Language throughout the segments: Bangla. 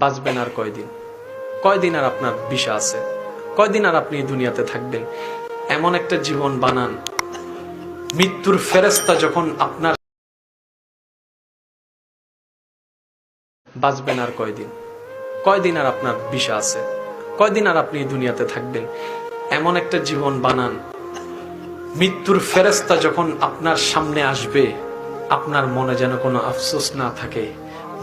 বাঁচবেন আর কয়দিন? কয়দিন আর আপনার বিষা আছে? কয়দিন আর আপনি দুনিয়াতে থাকবেন? এমন একটা জীবন বানান, মৃত্যুর ফেরেস্তা যখন আপনার বাঁচবেন আর কয়দিন? কয়দিন আর আপনার বিষা আছে? কয়দিন আর আপনি দুনিয়াতে থাকবেন? এমন একটা জীবন বানান, মৃত্যুর ফেরেস্তা যখন আপনার সামনে আসবে, আপনার মনে যেন কোনো আফসোস না থাকে।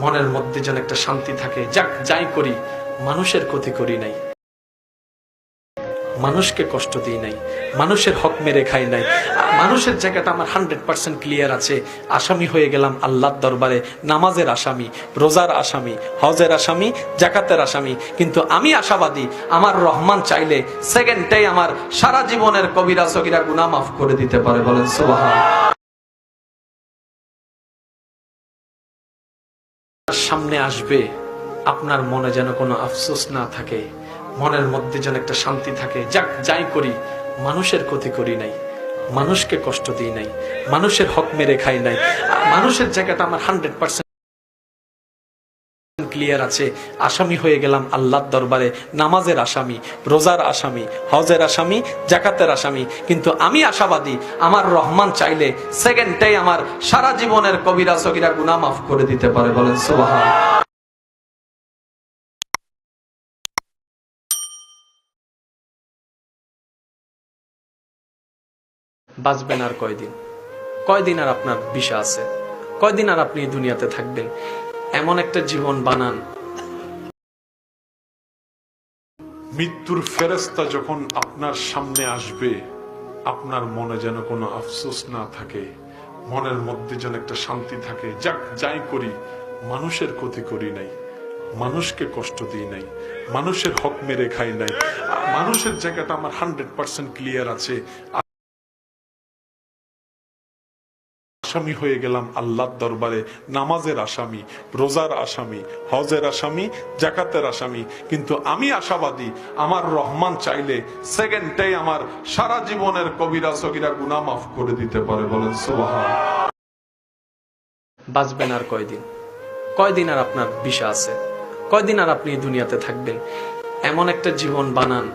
মনের মধ্যে যেন একটা শান্তি থাকে। যাক, যাই করি, মানুষের ক্ষতি করি নাই। মানুষকে কষ্ট দিই নাই। মানুষের হক মেরে খাই নাই। মানুষের জায়গাটা আমার হান্ড্রেড পার্সেন্ট ক্লিয়ার আছে। আসামি হয়ে গেলাম আল্লাহর দরবারে। নামাজের আসামি, রোজার আসামি, হজের আসামি, জাকাতের আসামি। কিন্তু আমি আশাবাদী, আমার রহমান চাইলে সেকেন্ডটাই আমার সারা জীবনের কবিরা সগিরা গুনাহ মাফ করে দিতে পারে বলেন সুবহান সামনে আসবে, আপনার মনে যেন কোনো আফসোস না থাকে, মনের মধ্যে যেন একটা শান্তি থাকে। যাক, যাই করি, মানুষের ক্ষতি করি নাই, মানুষকে কষ্ট দিই নাই, মানুষের হক মেরে খাই নাই। মানুষের জায়গাটা আমার হান্ড্রেড পার্সেন্ট ক্লিয়ার আছে। আসামি হয়ে গেলাম আল্লাহর দরবারে। নামাজের আসামি, রোজার আসামি, হজের আসামি, জাকাতের আসামি। কিন্তু আমি আশাবাদী, আমার রহমান চাইলে সেকেন্ডটাই আমার সারা জীবনের কবিরা সগিরা গুনাহ মাফ করে দিতে পারে বলেন সুবহান। বাঁচবেন আর কয়দিন? কয়দিন আর আপনার বিষা আছে? কয়দিন আর আপনি দুনিয়াতে থাকবেন? এমন একটা জীবন বানান। মৃত্যুর ফেরেস্তা যখন আপনার সামনে আসবে, আপনার মনে যেন কোনো আফসোস না থাকে, মনের মধ্যে যেন একটা শান্তি থাকে। যাক, যাই করি, মানুষের ক্ষতি করি নাই, মানুষকে কষ্ট দিই নাই, মানুষের হক মেরে খাই নাই। মানুষের জায়গাটা আমার হান্ড্রেড পার্সেন্ট ক্লিয়ার আছে। আসামি হয়ে গেলাম আল্লাহর দরবারে। নামাজের আসামি, রোজার আসামি, হজের আসামি, জাকাতের আসামি। কিন্তু আমি আশাবাদী, আমার রহমান চাইলে সেকেন্ডটাই আমার সারা জীবনের কবিরা সগিরা গুনাহ মাফ করে দিতে পারে বলেন সুবহান বাঁচবেন আর কয়দিন? কয়দিন আর আপনার বিষা আছে? কয়দিন আর আপনি দুনিয়াতে থাকবেন? এমন একটা জীবন বানান,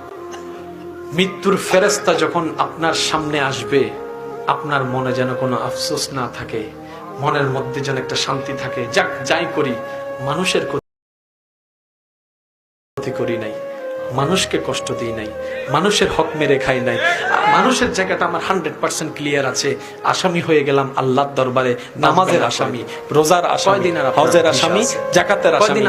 মৃত্যুর ফেরেস্তা যখন আপনার সামনে আসবে আপনার মনে যেন কোনো আফসোস না থাকে মনের মধ্যে যেন একটা শান্তি থাকে। যাক যাই করি মানুষের ক্ষতি করি নাই মানুষকে কষ্ট দিই নাই মানুষের হক মেরে খাই নাই। মানুষের জায়গাটা আমার হান্ড্রেড পার্সেন্ট ক্লিয়ার আছে। আসামি হয়ে গেলাম আল্লাহর দরবারে নামাজের আসামি রোজার আসামি হজের আসামি? জাকাতের আসামি। কিন্তু